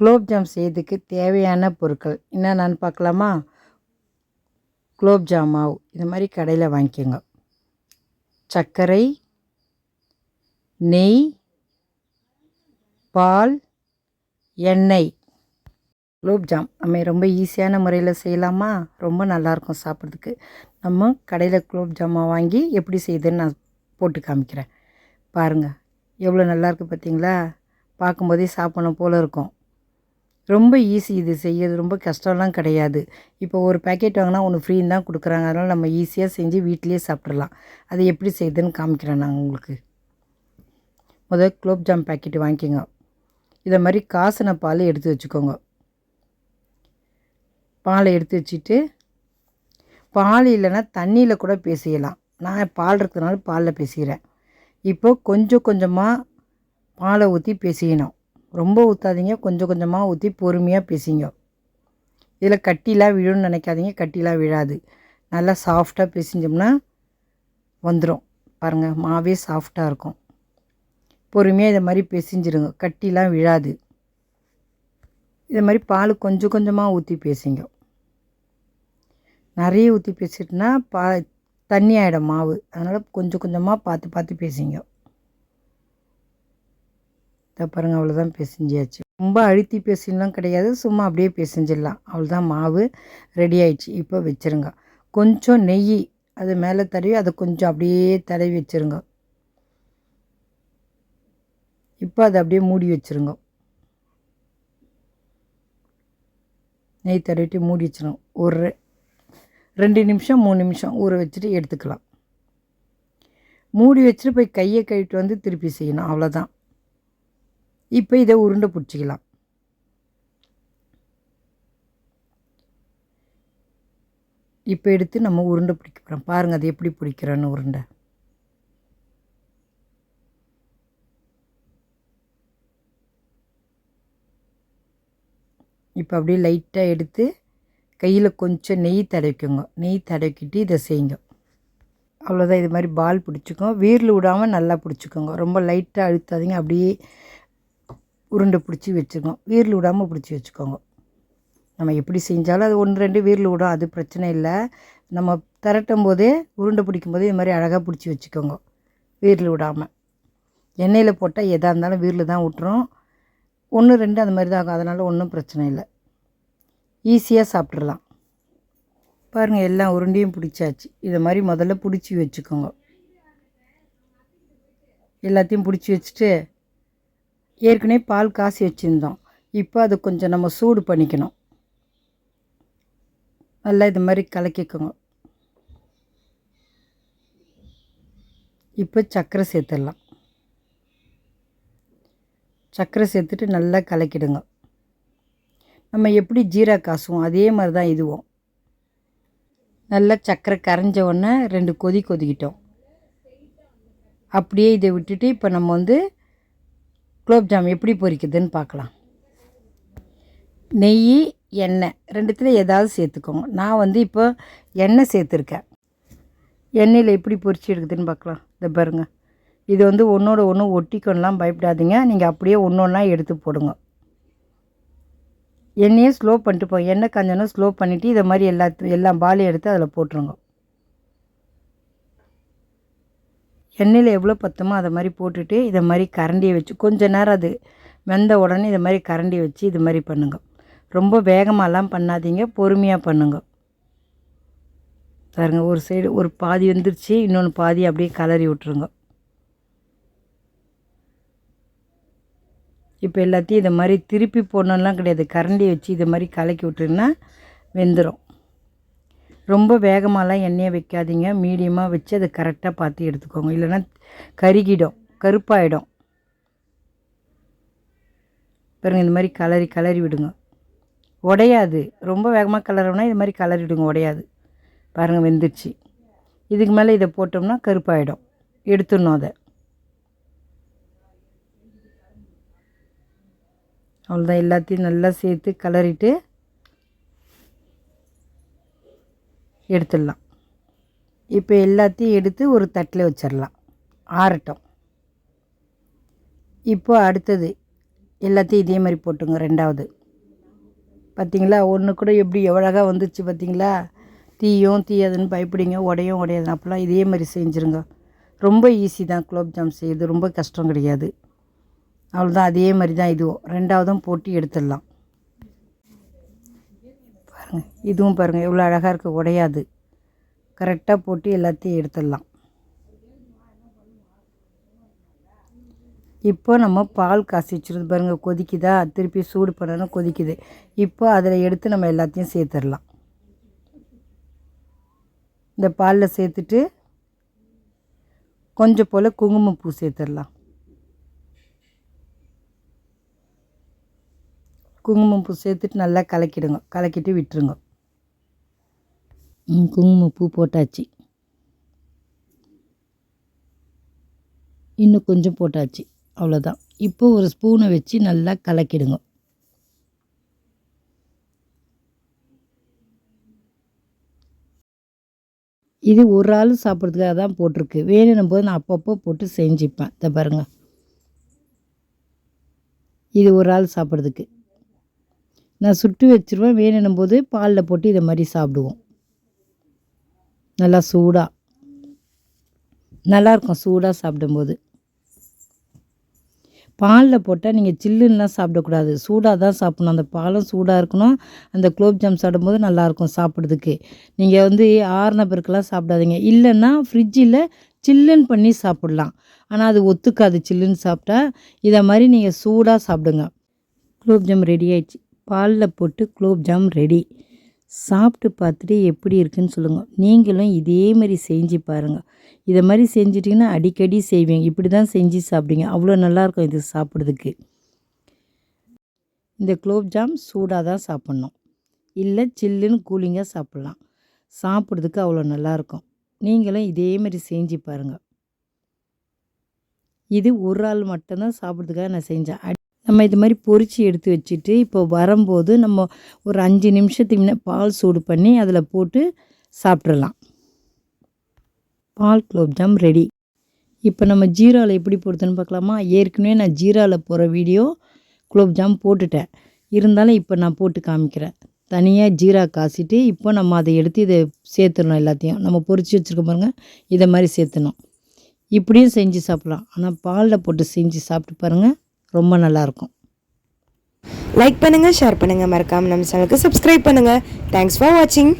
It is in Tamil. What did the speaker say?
குலோப்ஜாம் செய்யறதுக்கு தேவையான பொருட்கள். என்னென்னு பார்க்கலாமா? குலோப்ஜாம் மாவு. இது மாதிரி கடையில் வாங்கிக்கோங்க. சர்க்கரை நெய் பால் எண்ணெய். குலோப்ஜாம் நம்ம ரொம்ப ஈஸியான முறையில் செய்யலாமா? ரொம்ப நல்லாயிருக்கும் சாப்பிட்றதுக்கு. நம்ம கடையில் குலோப்ஜாமாக வாங்கி எப்படி செய்யுதுன்னு நான் போட்டு காமிக்கிறேன். பாருங்கள் எவ்வளோ நல்லாயிருக்கு பார்த்தீங்களா? பார்க்கும்போதே சாப்பிடணும் போல் இருக்கும். ரொம்ப ஈஸி இது செய்யறது. ரொம்ப கஷ்டம்லாம் கிடையாது. இப்போ ஒரு பேக்கெட் வாங்கினா ஒன்று ஃப்ரீன்னு தான் கொடுக்குறாங்க. அதனால் நம்ம ஈஸியாக செஞ்சு வீட்டிலேயே சாப்பிட்றலாம் அது எப்படி செய்யுதுன்னு காமிக்கிறேன் நான் உங்களுக்கு. முதல் குலோப்ஜாம் பேக்கெட் வாங்கிக்கோங்க. இதை மாதிரி காசின பால் எடுத்து வச்சுக்கோங்க. பாலை எடுத்து வச்சுட்டு பால் இல்லைன்னா தண்ணியில் கூட பேசிக்கலாம் நான் பால் இருக்கிறதுனால பாலில் பேசிக்கிறேன். இப்போ கொஞ்சம் கொஞ்சமாக பாலை ஊற்றி பேசிக்கணும். ரொம்ப ஊற்றாதீங்க கொஞ்சம் கொஞ்சமாக ஊற்றி பொறுமையாக பேசிங்க. இதில் கட்டிலாம் விழுன்னு நினைக்காதீங்க. கட்டிலாம் விழாது. நல்லா சாஃப்டாக பேசிஞ்சோம்னா வந்துடும் பாருங்கள் மாவே சாஃப்டாக இருக்கும். பொறுமையாக இதை மாதிரி பேசிஞ்சிருங்க. கட்டிலாம் விழாது. இதை மாதிரி பால் கொஞ்சம் கொஞ்சமாக ஊற்றி பேசிங்க. நிறைய ஊற்றி பேசிட்டுனா பா தண்ணி ஆகிடும் மாவு. அதனால் கொஞ்சம் கொஞ்சமாக பார்த்து பார்த்து பேசிங்க. இதை பாருங்கள் அவ்வளோதான் பிசைஞ்சியாச்சு. ரொம்ப அழுத்தி பேசினலாம் கிடையாது சும்மா அப்படியே பிசைஞ்சிடலாம். அவ்வளோதான் மாவு ரெடி ஆயிடுச்சு. இப்போ வச்சுருங்க. கொஞ்சம் நெய் அது மேலே தடவி அதை கொஞ்சம் அப்படியே தடவி வச்சுருங்க. இப்போ அதை அப்படியே மூடி வச்சுருங்க. நெய் தடவிட்டு மூடி வச்சிடும் ஒரு ரெண்டு நிமிஷம் மூணு நிமிஷம் ஊற வச்சுட்டு எடுத்துக்கலாம். மூடி வச்சுட்டு போய் கையை கழுவிட்டு வந்து திருப்பி செய்யணும். அவ்வளோதான் இப்போ இதை உருண்டை பிடிச்சிக்கலாம். இப்போ எடுத்து நம்ம உருண்டை பிடிக்க போகிறோம் பாருங்கள் அது எப்படி பிடிக்கிறோன்னு உருண்டை. இப்போ அப்படியே லைட்டாக எடுத்து கையில் கொஞ்சம் நெய் தடவிக்கோங்க. நெய் தடவிக்கிட்டு இதை செய்யுங்க. அவ்வளோதான் இது மாதிரி பால் பிடிச்சிக்கோங்க வீரில் விடாமல் நல்லா பிடிச்சிக்கோங்க. ரொம்ப லைட்டாக அழுத்தாதீங்க. அப்படியே உருண்டை பிடிச்சி வச்சுக்கோங்க வீரில் விடாமல் பிடிச்சி வச்சுக்கோங்க. நம்ம எப்படி செஞ்சாலும் அது ஒன்று ரெண்டு வீரில் விடும். அது பிரச்சனை இல்லை. நம்ம திரட்டும் போதே உருண்டை பிடிக்கும் போதே இது மாதிரி அழகாக பிடிச்சி வச்சுக்கோங்க. வீரில் விடாமல் எண்ணெயில் போட்டால் எதாக இருந்தாலும் வீரில் தான் விட்டுரும் ஒன்று ரெண்டு அந்த மாதிரி தான் ஆகும். அதனால் ஒன்றும் பிரச்சனை இல்லை. ஈஸியாக சாப்பிட்றலாம் பாருங்கள் எல்லா உருண்டையும் பிடிச்சாச்சு. இதை மாதிரி முதல்ல பிடிச்சி வச்சுக்கோங்க. எல்லாத்தையும் பிடிச்சி வச்சுட்டு ஏற்கனவே பால் காசி வச்சுருந்தோம். இப்போ அதை கொஞ்சம் நம்ம சூடு பண்ணிக்கணும். நல்லா இது மாதிரி கலக்கிக்கோங்க. இப்போ சர்க்கரை சேர்த்துடலாம். சர்க்கரை சேர்த்துட்டு நல்லா கலக்கிடுங்க. நம்ம எப்படி ஜீரா காசுவோம் அதே மாதிரி தான் இதுவும். நல்லா சர்க்கரை கரைஞ்ச உடனே ரெண்டு கொதி கொதிக்கிட்டோம். அப்படியே இதை விட்டுட்டு இப்போ நம்ம வந்து குலோப்ஜாம் எப்படி பொரிக்குதுன்னு பார்க்கலாம். நெய் எண்ணெய் ரெண்டுத்தில் ஏதாவது சேர்த்துக்கோங்க. நான் வந்து இப்போ எண்ணெய் சேர்த்துருக்கேன். எண்ணெயில் எப்படி பொரிச்சு எடுக்குதுன்னு பார்க்கலாம். இதை பாருங்கள் இது வந்து ஒன்றோட ஒன்று ஒட்டிக்கொன்னெலாம் பயப்படாதீங்க. நீங்கள் அப்படியே ஒன்று ஒன்றா எடுத்து போடுங்க. எண்ணெயை ஸ்லோ பண்ணிட்டு போ. எண்ணெய் காஞ்சோன்னா ஸ்லோ பண்ணிவிட்டு இதை மாதிரி எல்லா எல்லா பாலையும் எடுத்து அதில் போட்டுருங்க. எண்ணெயில் எவ்வளோ பத்தமோ அதை மாதிரி போட்டுட்டு இதை மாதிரி கரண்டியை வச்சு கொஞ்ச நேரம் அது வெந்த உடனே இதை மாதிரி கரண்டியை வச்சு இது மாதிரி பண்ணுங்க. ரொம்ப வேகமாகலாம் பண்ணாதீங்க பொறுமையாக பண்ணுங்க. பாருங்க ஒரு சைடு ஒரு பாதி வந்துருச்சு இன்னொன்று பாதி அப்படியே கலரி விட்ருங்க இப்போ எல்லாத்தையும் இதை மாதிரி திருப்பி போடணும்லாம் கிடையாது. கரண்டியை வச்சு இதை மாதிரி கலக்கி விட்டுருங்கன்னா வெந்துடும் ரொம்ப வேகமாகலாம் எண்ணெயை வைக்காதீங்க. மீடியமாக வச்சு அதை கரெக்டாக பார்த்து எடுத்துக்கோங்க. இல்லைன்னா கருகிடும் கருப்பாயிடும். பாருங்கள் இந்த மாதிரி கலரி கலரி விடுங்க. உடையாது. ரொம்ப வேகமாக கலரவுனா இது மாதிரி கலரி விடுங்க உடையாது. பாருங்கள் வெந்துருச்சு. இதுக்கு மேலே இதை போட்டோம்னா கருப்பாயிடும். எடுத்துடணும் அதை. அவ்வளோதான் எல்லாத்தையும் நல்லா சேர்த்து கலரிட்டு எடுத்துடலாம். இப்போ எல்லாத்தையும் எடுத்து ஒரு தட்டில் வச்சிடலாம். ஆறட்டும். இப்போ அடுத்தது எல்லாத்தையும் இதே மாதிரி போட்டுங்க ரெண்டாவது. பார்த்தீங்களா ஒன்று கூட எப்படி எவ்வளோகா வந்துச்சு பார்த்தீங்களா தீயும் தீயாதுன்னு பயப்படுங்க உடையும் உடையாது அப்போலாம் இதே மாதிரி செஞ்சுருங்க. ரொம்ப ஈஸி தான் குலோப் ஜாம் செய்யுது ரொம்ப கஷ்டம் கிடையாது. அவ்வளோதான் அதே மாதிரி தான் இதுவும். ரெண்டாவதும் போட்டு எடுத்துடலாம். பாருங்கள் இதுவும் பாருங்கள் எவ்வளோ அழகாக இருக்குது உடையாது. கரெக்டாக போட்டு எல்லாத்தையும் எடுத்துடலாம். இப்போ நம்ம பால் காய்ச்சி வச்சுருது பாருங்கள் கொதிக்குதா? திருப்பி சூடு பண்ணணும் கொதிக்குது. இப்போ அதில் எடுத்து நம்ம எல்லாத்தையும் சேர்த்துடலாம். இந்த பாலில் சேர்த்துட்டு கொஞ்சம் போல் குங்குமப்பூ சேர்த்துடலாம். குங்குமப்பூ சேர்த்துட்டு நல்லா கலக்கிடுங்க. கலக்கிட்டு விட்டுருங்க. குங்குமப்பூ போட்டாச்சு. இன்னும் கொஞ்சம் போட்டாச்சு. அவ்வளோதான். இப்போ ஒரு ஸ்பூனை வச்சு நல்லா கலக்கிடுங்க. இது ஒரு ஆள் சாப்பிட்றதுக்காக தான் போட்டிருக்கு. வேணும் போது நான் அப்பப்போ போட்டு செஞ்சுப்பேன். இதை பாருங்க. இது ஒரு ஆள் சாப்பிட்றதுக்கு. நான் சுட்டு வச்சுருவேன். வேணும் போது பாலில் போட்டு இதை மாதிரி சாப்பிடுவோம். நல்லா சூடாக நல்லாயிருக்கும் சூடாக சாப்பிடும்போது. பாலில் போட்டால் நீங்கள் சில்லுன்னெலாம் சாப்பிடக்கூடாது சூடாக தான் சாப்பிடணும். அந்த பாலும் சூடாக இருக்கணும். அந்த குலோப் ஜாம் சாப்பிடும்போது நல்லாயிருக்கும் சாப்பிட்றதுக்கு. நீங்கள் வந்து ஆறுன பிறகுலாம் சாப்பிடாதீங்க. இல்லைன்னா ஃப்ரிட்ஜில் சில்லுன்னு பண்ணி சாப்பிட்லாம். ஆனால் அது ஒத்துக்காது. சில்லுன்னு சாப்பிட்டா இதை மாதிரி நீங்கள் சூடாக சாப்பிடுங்க. குலோப் ஜாம் ரெடி ஆயிடுச்சு. பாலில் போட்டு குலோப் ஜாம் ரெடி. சாப்பிட்டு பார்த்துட்டு எப்படி இருக்குன்னு சொல்லுங்கள் நீங்களும் இதே மாதிரி செஞ்சு பாருங்கள் இதை மாதிரி செஞ்சிட்டிங்கன்னா அடிக்கடி செய்வீங்க. இப்படி தான் செஞ்சு சாப்பிடுங்க அவ்வளோ நல்லாயிருக்கும் இது சாப்பிட்றதுக்கு. இந்த குலோப் ஜாம் சூடாக தான் சாப்பிட்ணும். இல்லை சில்லுன்னு கூலிங்காக சாப்பிட்லாம். சாப்பிட்றதுக்கு அவ்வளோ நல்லாயிருக்கும் நீங்களும் இதே மாதிரி செஞ்சு பாருங்கள் இது ஒரு ஆள் மட்டும்தான் சாப்பிட்றதுக்காக நான் செஞ்சேன். நம்ம இது மாதிரி பொரிச்சு எடுத்து வச்சுட்டு இப்போ வரும்போது நம்ம ஒரு அஞ்சு நிமிஷத்துக்கு முன்னே பால் சூடு பண்ணி அதில் போட்டு சாப்பிட்றலாம் பால் குலோப்ஜாம் ரெடி. இப்போ நம்ம ஜீராவில் எப்படி போடுறதுன்னு பார்க்கலாமா? ஏற்கனவே நான் ஜீராவில் போகிற வீடியோ குலோப்ஜாம் போட்டுட்டேன். இருந்தாலும் இப்போ நான் போட்டு காமிக்கிறேன். தனியாக ஜீரா காய்ச்சிட்டு இப்போ நம்ம அதை எடுத்து இதை சேர்த்துடணும் எல்லாத்தையும். நம்ம பொறிச்சு வச்சுருக்க பாருங்க இதை மாதிரி சேர்த்துணும் இப்படியும் செஞ்சு சாப்பிட்லாம். ஆனால் பாலில் போட்டு செஞ்சு சாப்பிட்டு பாருங்கள் ரொம்ப நல்லாயிருக்கும். லைக் பண்ணுங்கள் ஷேர் பண்ணுங்கள் மறக்காமல் நம்ம சேனலுக்கு சப்ஸ்கிரைப் பண்ணுங்கள் தேங்க்ஸ் ஃபார் வாட்சிங்